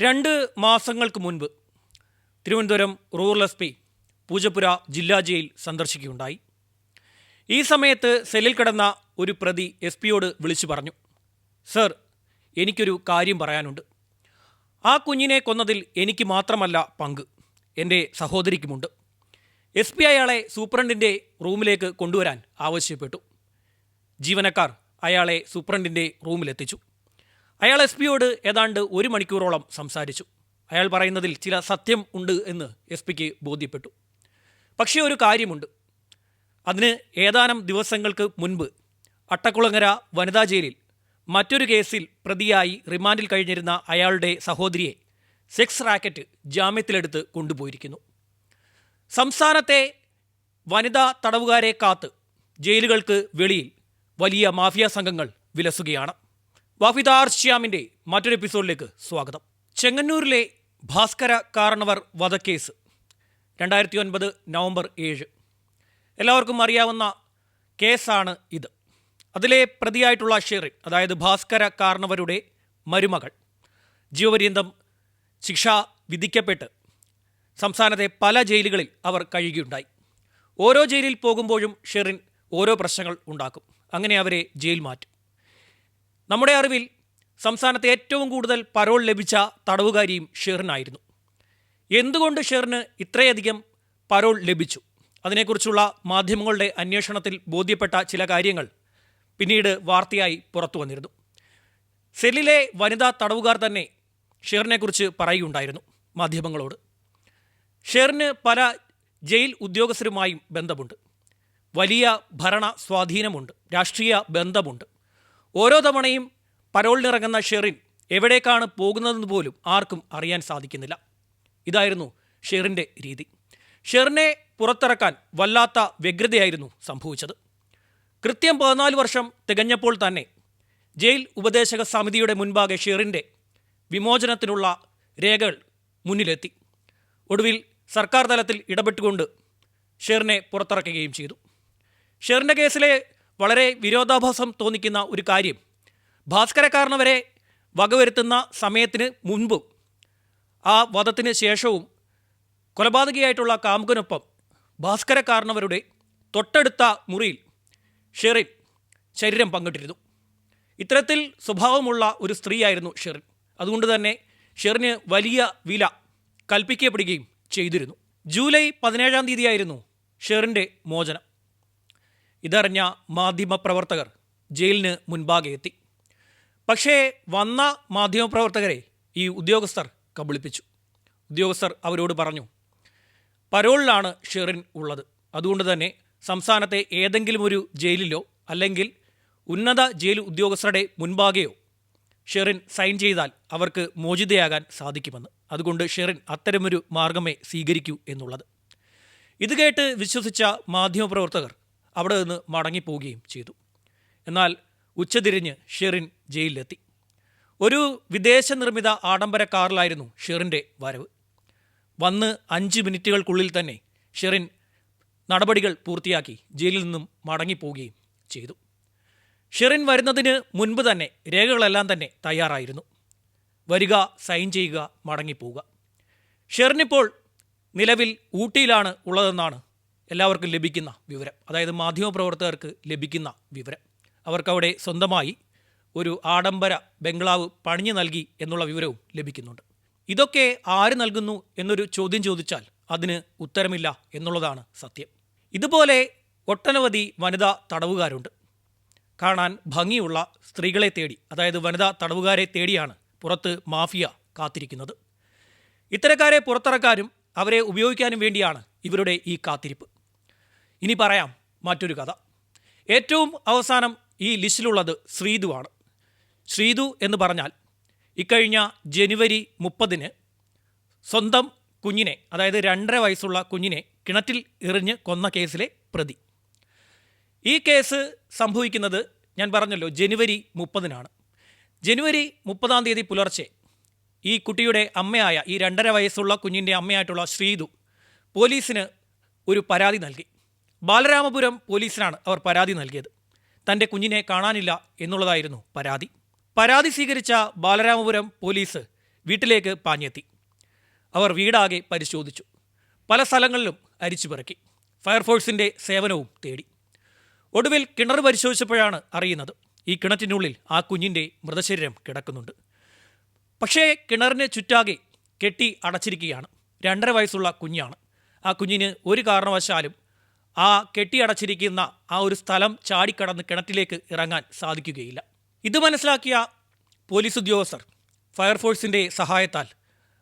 രണ്ട് മാസങ്ങൾക്ക് മുൻപ് Thiruvananthapuram rural S P Poojappura ജില്ലാ ജയിൽ സന്ദർശിക്കുകയുണ്ടായി. ഈ സമയത്ത് സെല്ലിൽ കിടന്ന ഒരു പ്രതി എസ് പിയോട് വിളിച്ചു പറഞ്ഞു സർ എനിക്കൊരു കാര്യം പറയാനുണ്ട്. ആ കുഞ്ഞിനെ കൊന്നതിൽ എനിക്ക് മാത്രമല്ല പങ്ക്. എന്റെ സഹോദരിക്കുമുണ്ട്. എസ് പി അയാളെ സൂപ്രണ്ടിന്റെ റൂമിലേക്ക് കൊണ്ടുവരാൻ ആവശ്യപ്പെട്ടു. ജീവനക്കാർ അയാളെ സൂപ്രണ്ടിന്റെ റൂമിലെത്തിച്ചു. അയാൾ എസ് പിയോട് ഏതാണ്ട് ഒരു മണിക്കൂറോളം സംസാരിച്ചു. അയാൾ പറയുന്നതിൽ ചില സത്യം ഉണ്ട് എന്ന് എസ് പിക്ക് ബോധ്യപ്പെട്ടു. പക്ഷേ ഒരു കാര്യമുണ്ട്. അതിന് ഏതാനും ദിവസങ്ങൾക്ക് മുൻപ് അട്ടക്കുളങ്ങര വനിതാ ജയിലിൽ മറ്റൊരു കേസിൽ പ്രതിയായി റിമാൻഡിൽ കഴിഞ്ഞിരുന്ന അയാളുടെ സഹോദരിയെ സെക്സ് റാക്കറ്റ് ജാമ്യത്തിലെടുത്ത് കൊണ്ടുപോയിരിക്കുന്നു. സംസ്ഥാനത്തെ വനിതാ തടവുകാരെ കാത്ത് ജയിലുകൾക്ക് വെളിയിൽ വലിയ മാഫിയ സംഘങ്ങൾ വിലസുകയാണ്. വാഫിദാർ ശ്യാമിന്റെ മറ്റൊരു എപ്പിസോഡിലേക്ക് സ്വാഗതം. ചെങ്ങന്നൂരിലെ ഭാസ്കര കാരണവർ വധക്കേസ് രണ്ടായിരത്തി ഒൻപത് നവംബർ ഏഴ്. എല്ലാവർക്കും അറിയാവുന്ന കേസാണ് ഇത്. അതിലെ പ്രതിയായിട്ടുള്ള ഷെറിൻ അതായത് ഭാസ്കര കാരണവരുടെ മരുമകൾ ജീവപര്യന്തം ശിക്ഷ വിധിക്കപ്പെട്ട് സംസ്ഥാനത്തെ പല ജയിലുകളിൽ അവർ കഴിയുകയുണ്ടായി. ഓരോ ജയിലിൽ പോകുമ്പോഴും ഷെറിൻ ഓരോ പ്രശ്നങ്ങൾ ഉണ്ടാക്കും. അങ്ങനെ അവരെ ജയിൽ മാറ്റും. നമ്മുടെ അറിവിൽ സംസ്ഥാനത്ത് ഏറ്റവും കൂടുതൽ പരോൾ ലഭിച്ച തടവുകാരിയും ഷെറിനായിരുന്നു. എന്തുകൊണ്ട് ഷെറിന് ഇത്രയധികം പരോൾ ലഭിച്ചു? അതിനെക്കുറിച്ചുള്ള മാധ്യമങ്ങളുടെ അന്വേഷണത്തിൽ ബോധ്യപ്പെട്ട ചില കാര്യങ്ങൾ പിന്നീട് വാർത്തയായി പുറത്തു വന്നിരുന്നു. സെല്ലിലെ വനിതാ തടവുകാർ തന്നെ ഷെറിനെക്കുറിച്ച് പറയുകയുണ്ടായിരുന്നു മാധ്യമങ്ങളോട്. ഷെറിന് പല ജയിൽ ഉദ്യോഗസ്ഥരുമായും ബന്ധമുണ്ട്. വലിയ ഭരണ സ്വാധീനമുണ്ട്. രാഷ്ട്രീയ ബന്ധമുണ്ട്. ഓരോ തവണയും പരോളിനിറങ്ങുന്ന ഷെറിൻ എവിടേക്കാണ് പോകുന്നതെന്ന് പോലും ആർക്കും അറിയാൻ സാധിക്കുന്നില്ല. ഇതായിരുന്നു ഷെറിന്റെ രീതി. ഷെറിനെ പുറത്തിറക്കാൻ വല്ലാത്ത വ്യഗ്രതയായിരുന്നു സംഭവിച്ചത്. കൃത്യം പതിനാല് വർഷം തികഞ്ഞപ്പോൾ തന്നെ ജയിൽ ഉപദേശക സമിതിയുടെ മുൻപാകെ ഷെറിന്റെ വിമോചനത്തിനുള്ള രേഖകൾ മുന്നിലെത്തി. ഒടുവിൽ സർക്കാർ തലത്തിൽ ഇടപെട്ടുകൊണ്ട് ഷെറിനെ പുറത്തിറക്കുകയും ചെയ്തു. ഷെറിന്റെ കേസിലെ വളരെ വിരോധാഭാസം തോന്നിക്കുന്ന ഒരു കാര്യം. ഭാസ്കരക്കാരനവരെ വകവരുത്തുന്ന സമയത്തിന് മുൻപും ആ വധത്തിന് ശേഷവും കൊലപാതകിയായിട്ടുള്ള കാമുകനൊപ്പം ഭാസ്കരക്കാരനവരുടെ തൊട്ടടുത്ത മുറിയിൽ ഷെറിൻ ശരീരം പങ്കിട്ടിരുന്നു. ഇത്തരത്തിൽ സ്വഭാവമുള്ള ഒരു സ്ത്രീയായിരുന്നു ഷെറിൻ. അതുകൊണ്ട് തന്നെ ഷെറിന് വലിയ വില കൽപ്പിക്കപ്പെടുകയും ചെയ്തിരുന്നു. ജൂലൈ പതിനേഴാം തീയതിയായിരുന്നു ഷെറിന്റെ മോചനം. ഇതറിഞ്ഞ മാധ്യമപ്രവർത്തകർ ജയിലിന് മുൻപാകെ എത്തി. പക്ഷേ വന്ന മാധ്യമപ്രവർത്തകരെ ഈ ഉദ്യോഗസ്ഥർ കബളിപ്പിച്ചു. ഉദ്യോഗസ്ഥർ അവരോട് പറഞ്ഞു പരോളിലാണ് ഷെറിൻ ഉള്ളത്. അതുകൊണ്ട് തന്നെ സംസ്ഥാനത്തെ ഏതെങ്കിലും ഒരു ജയിലിലോ അല്ലെങ്കിൽ ഉന്നത ജയിൽ ഉദ്യോഗസ്ഥരുടെ മുൻപാകെയോ ഷെറിൻ സൈൻ ചെയ്താൽ അവർക്ക് മോചിതയാകാൻ സാധിക്കുമെന്ന്. അതുകൊണ്ട് ഷെറിൻ അത്തരമൊരു മാർഗമേ സ്വീകരിക്കൂ എന്നുള്ളത്. ഇത് കേട്ട് വിശ്വസിച്ച മാധ്യമപ്രവർത്തകർ അവിടെ നിന്ന് മടങ്ങിപ്പോവുകയും ചെയ്തു. എന്നാൽ ഉച്ചതിരിഞ്ഞ് ഷെറിൻ ജയിലിലെത്തി. ഒരു വിദേശ നിർമ്മിത ആഡംബര കാറിലായിരുന്നു ഷെറിന്റെ വരവ്. വന്ന് അഞ്ച് മിനിറ്റുകൾക്കുള്ളിൽ തന്നെ ഷെറിൻ നടപടികൾ പൂർത്തിയാക്കി ജയിലിൽ നിന്നും മടങ്ങിപ്പോവുകയും ചെയ്തു. ഷെറിൻ വരുന്നതിന് മുൻപ് തന്നെ രേഖകളെല്ലാം തന്നെ തയ്യാറായിരുന്നു. വരിക സൈൻ ചെയ്യുക മടങ്ങിപ്പോവുക ഷെറിനിപ്പോൾ നിലവിൽ ഊട്ടിയിലാണ് ഉള്ളതെന്നാണ് എല്ലാവർക്കും ലഭിക്കുന്ന വിവരം. അതായത് മാധ്യമപ്രവർത്തകർക്ക് ലഭിക്കുന്ന വിവരം. അവർക്കവിടെ സ്വന്തമായി ഒരു ആഡംബര ബംഗ്ലാവ് പണിഞ്ഞു നൽകി എന്നുള്ള വിവരവും ലഭിക്കുന്നുണ്ട്. ഇതൊക്കെ ആര് നൽകുന്നു എന്നൊരു ചോദ്യം ചോദിച്ചാൽ അതിന് ഉത്തരമില്ല എന്നുള്ളതാണ് സത്യം. ഇതുപോലെ ഒട്ടനവധി വനിതാ തടവുകാരുണ്ട്. കാണാൻ ഭംഗിയുള്ള സ്ത്രീകളെ തേടി അതായത് വനിതാ തടവുകാരെ തേടിയാണ് പുറത്ത് മാഫിയ കാത്തിരിക്കുന്നത്. ഇത്തരക്കാരെ പുറത്തിറക്കാനും അവരെ ഉപയോഗിക്കാനും വേണ്ടിയാണ് ഇവരുടെ ഈ കാത്തിരിപ്പ്. ഇനി പറയാം മറ്റൊരു കഥ. ഏറ്റവും അവസാനം ഈ ലിസ്റ്റിലുള്ളത് ശ്രീതുവാണ് ശ്രീതു എന്ന് പറഞ്ഞാൽ ഇക്കഴിഞ്ഞ ജനുവരി മുപ്പതിന് സ്വന്തം കുഞ്ഞിനെ അതായത് രണ്ടര വയസ്സുള്ള കുഞ്ഞിനെ കിണറ്റിൽ എറിഞ്ഞ് കൊന്ന കേസിലെ പ്രതി. ഈ കേസ് സംഭവിക്കുന്നത് ഞാൻ പറഞ്ഞല്ലോ ജനുവരി മുപ്പതിനാണ്. ജനുവരി മുപ്പതാം തീയതി പുലർച്ചെ ഈ കുട്ടിയുടെ അമ്മയായ ഈ രണ്ടര വയസ്സുള്ള കുഞ്ഞിന്റെ അമ്മയായിട്ടുള്ള ശ്രീതു പോലീസിന് ഒരു പരാതി നൽകി. ബാലരാമപുരം പോലീസിനാണ് അവർ പരാതി നൽകിയത്. തന്റെ കുഞ്ഞിനെ കാണാനില്ല എന്നുള്ളതായിരുന്നു പരാതി. പരാതി സ്വീകരിച്ച ബാലരാമപുരം പോലീസ് വീട്ടിലേക്ക് പാഞ്ഞെത്തി. അവർ വീടാകെ പരിശോധിച്ചു. പല സ്ഥലങ്ങളിലും അരിച്ചു പിറക്കി ഫയർഫോഴ്സിന്റെ സേവനവും തേടി. ഒടുവിൽ കിണർ പരിശോധിച്ചപ്പോഴാണ് അറിയുന്നത് ഈ കിണറ്റിനുള്ളിൽ ആ കുഞ്ഞിന്റെ മൃതശരീരം കിടക്കുന്നുണ്ട്. പക്ഷേ കിണറിന് ചുറ്റാകെ കെട്ടി അടച്ചിരിക്കുകയാണ്. രണ്ടര വയസ്സുള്ള കുഞ്ഞാണ്. ആ കുഞ്ഞിന് ഒരു കാരണവശാലും ആ കെട്ടി അടച്ചിരിക്കുന്ന ആ ഒരു സ്ഥലം ചാടിക്കടന്ന് കിണറ്റിലേക്ക് ഇറങ്ങാൻ സാധിക്കുകയില്ല. ഇത് മനസ്സിലാക്കിയ പോലീസ് ഉദ്യോഗസ്ഥർ ഫയർഫോഴ്സിന്റെ സഹായത്താൽ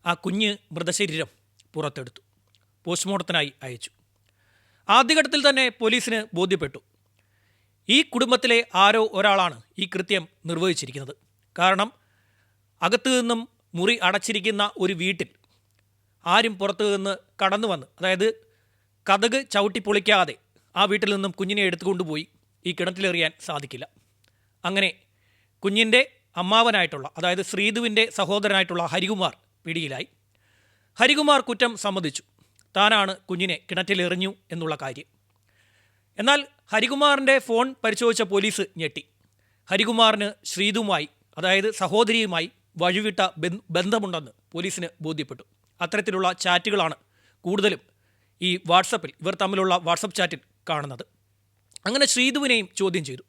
ആ കുഞ്ഞ് മൃതശരീരം പുറത്തെടുത്തു. പോസ്റ്റ്മോർട്ടത്തിനായി അയച്ചു. ആദ്യഘട്ടത്തിൽ തന്നെ പോലീസിന് ബോധ്യപ്പെട്ടു. ഈ കുടുംബത്തിലെ ആരോ ഒരാളാണ് ഈ കൃത്യം നിർവഹിച്ചിരിക്കുന്നത്. കാരണം അകത്തു നിന്നും മുറി അടച്ചിരിക്കുന്ന ഒരു വീട്ടിൽ ആരും പുറത്തു നിന്ന് കടന്നു വന്ന് അതായത് കഥക് ചവിട്ടി പൊളിക്കാതെ ആ വീട്ടിൽ നിന്നും കുഞ്ഞിനെ എടുത്തുകൊണ്ടുപോയി ഈ കിണറ്റിലെറിയാൻ സാധിക്കില്ല. അങ്ങനെ കുഞ്ഞിന്റെ അമ്മാവനായിട്ടുള്ള അതായത് ശ്രീധുവിന്റെ സഹോദരനായിട്ടുള്ള ഹരികുമാർ പിടിയിലായി. ഹരികുമാർ കുറ്റം സമ്മതിച്ചു. താനാണ് കുഞ്ഞിനെ കിണറ്റിലെറിഞ്ഞു എന്നുള്ള കാര്യം. എന്നാൽ ഹരികുമാറിന്റെ ഫോൺ പരിശോധിച്ച പോലീസ് ഞെട്ടി. ഹരികുമാറിന് ശ്രീതുമായി അതായത് സഹോദരിയുമായി വഴിവിട്ട ബന്ധ- ബന്ധമുണ്ടെന്ന് പോലീസിന് ബോധ്യപ്പെട്ടു. അത്തരത്തിലുള്ള ചാറ്റുകളാണ് കൂടുതലും ഈ വാട്സപ്പിൽ ഇവർ തമ്മിലുള്ള വാട്സപ്പ് ചാറ്റിൽ കാണുന്നത്. അങ്ങനെ ശ്രീതുവിനെയും ചോദ്യം ചെയ്തു.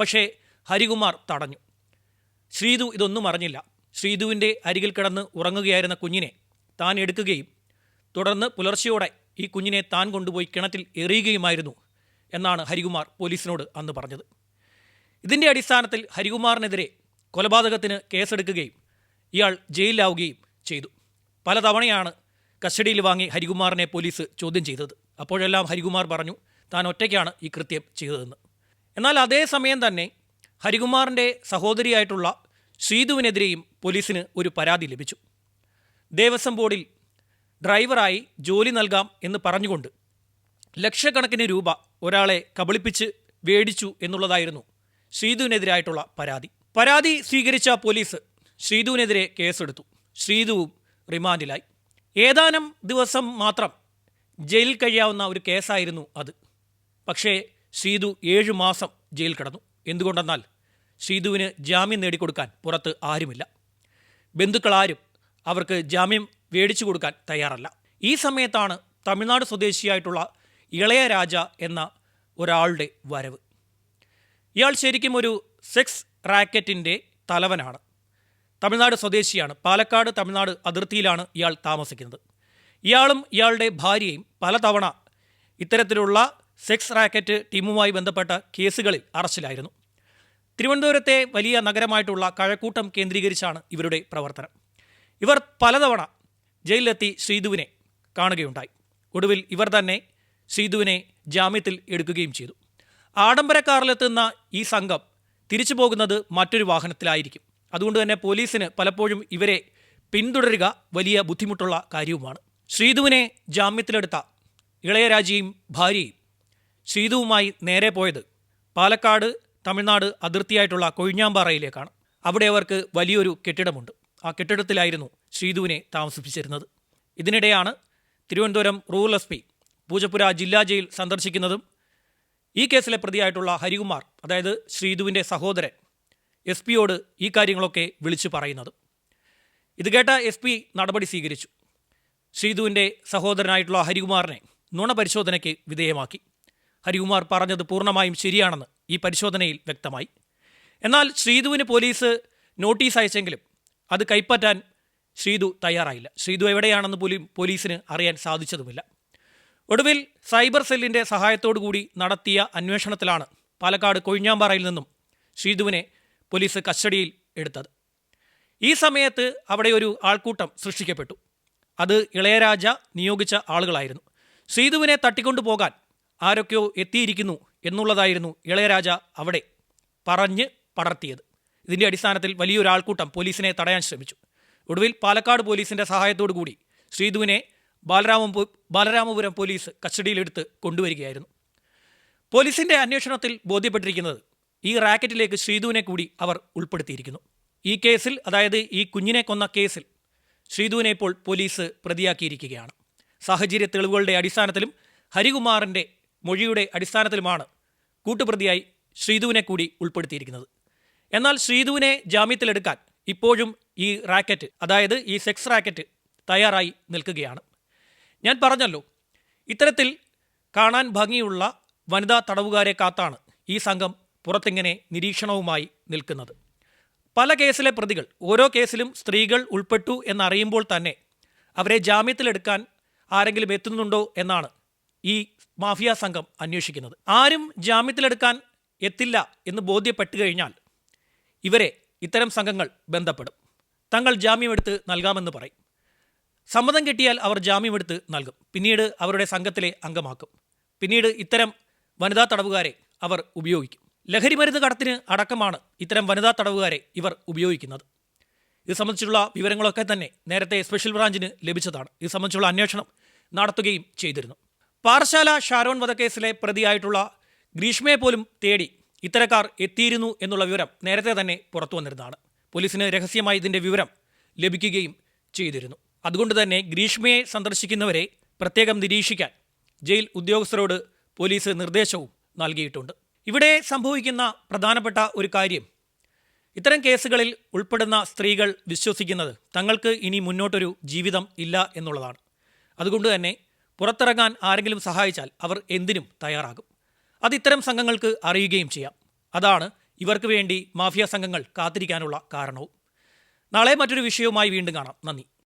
പക്ഷേ ഹരികുമാർ തടഞ്ഞു. ശ്രീതു ഇതൊന്നും അറിഞ്ഞില്ല. ശ്രീതുവിന്റെ അരികിൽ കിടന്ന് ഉറങ്ങുകയായിരുന്ന കുഞ്ഞിനെ താൻ എടുക്കുകയും തുടർന്ന് പുലർച്ചയോടെ ഈ കുഞ്ഞിനെ താൻ കൊണ്ടുപോയി കിണറ്റിൽ എറിയുകയുമായിരുന്നു എന്നാണ് ഹരികുമാർ പോലീസിനോട് അന്ന് പറഞ്ഞത്. ഇതിന്റെ അടിസ്ഥാനത്തിൽ ഹരികുമാറിനെതിരെ കൊലപാതകത്തിന് കേസെടുക്കുകയും ഇയാൾ ജയിലിലാവുകയും ചെയ്തു. പലതവണയാണ് കസ്റ്റഡിയിൽ വാങ്ങി ഹരികുമാറിനെ പോലീസ് ചോദ്യം ചെയ്തത്. അപ്പോഴെല്ലാം ഹരികുമാർ പറഞ്ഞു താൻ ഒറ്റയ്ക്കാണ് ഈ കൃത്യം ചെയ്തതെന്ന്. എന്നാൽ അതേ സമയം തന്നെ ഹരികുമാറിന്റെ സഹോദരിയായിട്ടുള്ള ശ്രീധുവിനെതിരെയും പോലീസിന് ഒരു പരാതി ലഭിച്ചു. ദേവസ്വം ബോർഡിൽ ഡ്രൈവറായി ജോലി നൽകാം എന്ന് പറഞ്ഞുകൊണ്ട് ലക്ഷക്കണക്കിന് രൂപ ഒരാളെ കബളിപ്പിച്ച് വേടിച്ചു എന്നുള്ളതായിരുന്നു ശ്രീധുവിനെതിരായിട്ടുള്ള പരാതി. പരാതി സ്വീകരിച്ച പോലീസ് ശ്രീധുവിനെതിരെ കേസെടുത്തു. ശ്രീധുവും റിമാൻഡിലായി. ഏതാനും ദിവസം മാത്രം ജയിലിൽ കഴിയാവുന്ന ഒരു കേസായിരുന്നു അത്. പക്ഷേ ശ്രീതു ഏഴു മാസം ജയിൽ കിടന്നു. എന്തുകൊണ്ടെന്നാൽ ശ്രീതുവിന് ജാമ്യം നേടിക്കൊടുക്കാൻ പുറത്ത് ആരുമില്ല. ബന്ധുക്കളാരും അവർക്ക് ജാമ്യം മേടിച്ചു കൊടുക്കാൻ തയ്യാറല്ല. ഈ സമയത്താണ് തമിഴ്നാട് സ്വദേശിയായിട്ടുള്ള ഇളയരാജ എന്ന ഒരാളുടെ വരവ്. ഇയാൾ ശരിക്കും ഒരു സെക്സ് റാക്കറ്റിന്റെ തലവനാണ്. തമിഴ്നാട് സ്വദേശിയാണ്. പാലക്കാട് തമിഴ്നാട് അതിർത്തിയിലാണ് ഇയാൾ താമസിക്കുന്നത്. ഇയാളും ഇയാളുടെ ഭാര്യയും പലതവണ ഇത്തരത്തിലുള്ള സെക്സ് റാക്കറ്റ് ടീമുമായി ബന്ധപ്പെട്ട കേസുകളിൽ അറസ്റ്റിലായിരുന്നു. തിരുവനന്തപുരത്തെ വലിയ നഗരമായിട്ടുള്ള കഴക്കൂട്ടം കേന്ദ്രീകരിച്ചാണ് ഇവരുടെ പ്രവർത്തനം. ഇവർ പലതവണ ജയിലിലെത്തി ശ്രീധുവിനെ കാണുകയുണ്ടായി. ഒടുവിൽ ഇവർ തന്നെ ശ്രീധുവിനെ ജാമ്യത്തിൽ എടുക്കുകയും ചെയ്തു. ആഡംബര കാറിലെത്തുന്ന ഈ സംഘം തിരിച്ചു പോകുന്നത് മറ്റൊരു വാഹനത്തിലായിരിക്കും. അതുകൊണ്ട് തന്നെ പോലീസിന് പലപ്പോഴും ഇവരെ പിന്തുടരുക വലിയ ബുദ്ധിമുട്ടുള്ള കാര്യവുമാണ്. ശ്രീധുവിനെ ജാമ്യത്തിലെടുത്ത ഇളയരാജയും ഭാര്യയും ശ്രീധുവുമായി നേരെ പോയത് പാലക്കാട് തമിഴ്നാട് അതിർത്തിയായിട്ടുള്ള കൊഴിഞ്ഞാമ്പാറയിലേക്കാണ്. അവിടെ അവർക്ക് വലിയൊരു കെട്ടിടമുണ്ട്. ആ കെട്ടിടത്തിലായിരുന്നു ശ്രീധുവിനെ താമസിപ്പിച്ചിരുന്നത്. ഇതിനിടെയാണ് Thiruvananthapuram rural S P Poojappura ജില്ലാ ജയിൽ സന്ദർശിക്കുന്നതും ഈ കേസിലെ പ്രതിയായിട്ടുള്ള ഹരികുമാർ അതായത് ശ്രീധുവിന്റെ സഹോദരൻ എസ് പിയോട് ഈ കാര്യങ്ങളൊക്കെ വിളിച്ചു പറയുന്നത്. ഇത് കേട്ട എസ് പി നടപടി സ്വീകരിച്ചു. ശ്രീധുവിന്റെ സഹോദരനായിട്ടുള്ള ഹരികുമാറിനെ നുണ പരിശോധനയ്ക്ക് വിധേയമാക്കി. ഹരികുമാർ പറഞ്ഞത് പൂർണമായും ശരിയാണെന്ന് ഈ പരിശോധനയിൽ വ്യക്തമായി. എന്നാൽ ശ്രീധുവിന് പോലീസ് നോട്ടീസ് അയച്ചെങ്കിലും അത് കൈപ്പറ്റാൻ ശ്രീധു തയ്യാറായില്ല. ശ്രീധു എവിടെയാണെന്ന് പോലും പോലീസിന് അറിയാൻ സാധിച്ചതുമില്ല. ഒടുവിൽ സൈബർ സെല്ലിന്റെ സഹായത്തോടു കൂടി നടത്തിയ അന്വേഷണത്തിലാണ് പാലക്കാട് കൊഴിഞ്ഞാമ്പാറയിൽ നിന്നും ശ്രീധുവിനെ പോലീസ് കസ്റ്റഡിയിൽ എടുത്തത്. ഈ സമയത്ത് അവിടെ ഒരു ആൾക്കൂട്ടം സൃഷ്ടിക്കപ്പെട്ടു. അത് ഇളയരാജ നിയോഗിച്ച ആളുകളായിരുന്നു. ശ്രീധുവിനെ തട്ടിക്കൊണ്ടുപോകാൻ ആരൊക്കെയോ എത്തിയിരിക്കുന്നു എന്നുള്ളതായിരുന്നു ഇളയരാജ അവിടെ പറഞ്ഞ് പടർത്തിയത്. ഇതിന്റെ അടിസ്ഥാനത്തിൽ വലിയൊരു ആൾക്കൂട്ടം പോലീസിനെ തടയാൻ ശ്രമിച്ചു. ഒടുവിൽ പാലക്കാട് പോലീസിന്റെ സഹായത്തോടു കൂടി ശ്രീധുവിനെ ബാലരാമ ബാലരാമപുരം പോലീസ് കസ്റ്റഡിയിലെടുത്ത് കൊണ്ടുവരികയായിരുന്നു. പോലീസിന്റെ അന്വേഷണത്തിൽ ബോധ്യപ്പെട്ടിരിക്കുന്നത് ഈ റാക്കറ്റിലേക്ക് ശ്രീധുവിനെ കൂടി അവർ ഉൾപ്പെടുത്തിയിരിക്കുന്നു. ഈ കേസിൽ അതായത് ഈ കുഞ്ഞിനെ കൊന്ന കേസിൽ ശ്രീധുവിനെ ഇപ്പോൾ പോലീസ് പ്രതിയാക്കിയിരിക്കുകയാണ്. സാഹചര്യ തെളിവുകളുടെ അടിസ്ഥാനത്തിലും ഹരികുമാറിന്റെ മൊഴിയുടെ അടിസ്ഥാനത്തിലുമാണ് കൂട്ടുപ്രതിയായി ശ്രീധുവിനെ കൂടി ഉൾപ്പെടുത്തിയിരിക്കുന്നത്. എന്നാൽ ശ്രീധുവിനെ ജാമ്യത്തിലെടുക്കാൻ ഇപ്പോഴും ഈ റാക്കറ്റ് അതായത് ഈ സെക്സ് റാക്കറ്റ് തയ്യാറായി നിൽക്കുകയാണ്. ഞാൻ പറഞ്ഞല്ലോ ഇത്തരത്തിൽ കാണാൻ ഭംഗിയുള്ള വനിതാ തടവുകാരെ കാത്താണ് ഈ സംഘം പുറത്തിങ്ങനെ നിരീക്ഷണവുമായി നിൽക്കുന്നത്. പല കേസിലെ പ്രതികൾ ഓരോ കേസിലും സ്ത്രീകൾ ഉൾപ്പെട്ടു എന്നറിയുമ്പോൾ തന്നെ അവരെ ജാമ്യത്തിലെടുക്കാൻ ആരെങ്കിലും എത്തുന്നുണ്ടോ എന്നാണ് ഈ മാഫിയ സംഘം അന്വേഷിക്കുന്നത്. ആരും ജാമ്യത്തിലെടുക്കാൻ എത്തില്ല എന്ന് ബോധ്യപ്പെട്ടു കഴിഞ്ഞാൽ ഇവരെ ഇത്തരം സംഘങ്ങൾ ബന്ധപ്പെടും. തങ്ങൾ ജാമ്യമെടുത്ത് നൽകാമെന്ന് പറയും. സമ്മതം കിട്ടിയാൽ അവർ ജാമ്യമെടുത്ത് നൽകും. പിന്നീട് അവരുടെ സംഘത്തിലെ അംഗമാക്കും. പിന്നീട് ഇത്തരം വനിതാ തടവുകാരെ അവർ ഉപയോഗിക്കും. ലഹരിമരുന്ന് കടത്തിന് അടക്കമാണ് ഇത്തരം വനിതാ തടവുകാരെ ഇവർ ഉപയോഗിക്കുന്നത്. ഇത് സംബന്ധിച്ചുള്ള വിവരങ്ങളൊക്കെ തന്നെ നേരത്തെ സ്പെഷ്യൽ ബ്രാഞ്ചിന് ലഭിച്ചതാണ്. ഇത് സംബന്ധിച്ചുള്ള അന്വേഷണം നടത്തുകയും ചെയ്തിരുന്നു. പാറശാല ഷാരോൺ വധക്കേസിലെ പ്രതിയായിട്ടുള്ള ഗ്രീഷ്മയെ പോലും തേടി ഇത്തരക്കാർ എത്തിയിരുന്നു എന്നുള്ള വിവരം നേരത്തെ തന്നെ പുറത്തു വന്നിരുന്നതാണ്. പോലീസിന് രഹസ്യമായി ഇതിന്റെ വിവരം ലഭിക്കുകയും ചെയ്തിരുന്നു. അതുകൊണ്ട് തന്നെ ഗ്രീഷ്മയെ സന്ദർശിക്കുന്നവരെ പ്രത്യേകം നിരീക്ഷിക്കാൻ ജയിൽ ഉദ്യോഗസ്ഥരോട് പോലീസ് നിർദ്ദേശവും നൽകിയിട്ടുണ്ട്. ഇവിടെ സംഭവിക്കുന്ന പ്രധാനപ്പെട്ട ഒരു കാര്യം. ഇത്തരം കേസുകളിൽ ഉൾപ്പെടുന്ന സ്ത്രീകൾ വിശ്വസിക്കുന്നത് തങ്ങൾക്ക് ഇനി മുന്നോട്ടൊരു ജീവിതം ഇല്ല എന്നുള്ളതാണ്. അതുകൊണ്ട് തന്നെ പുറത്തിറങ്ങാൻ ആരെങ്കിലും സഹായിച്ചാൽ അവർ എന്തിനും തയ്യാറാകും. അത് ഇത്തരം സംഘങ്ങൾക്ക് അറിയുകയും ചെയ്യാം. അതാണ് ഇവർക്ക് വേണ്ടി മാഫിയ സംഘങ്ങൾ കാത്തിരിക്കാനുള്ള കാരണവും. നാളെ മറ്റൊരു വിഷയവുമായി വീണ്ടും കാണാം. നന്ദി.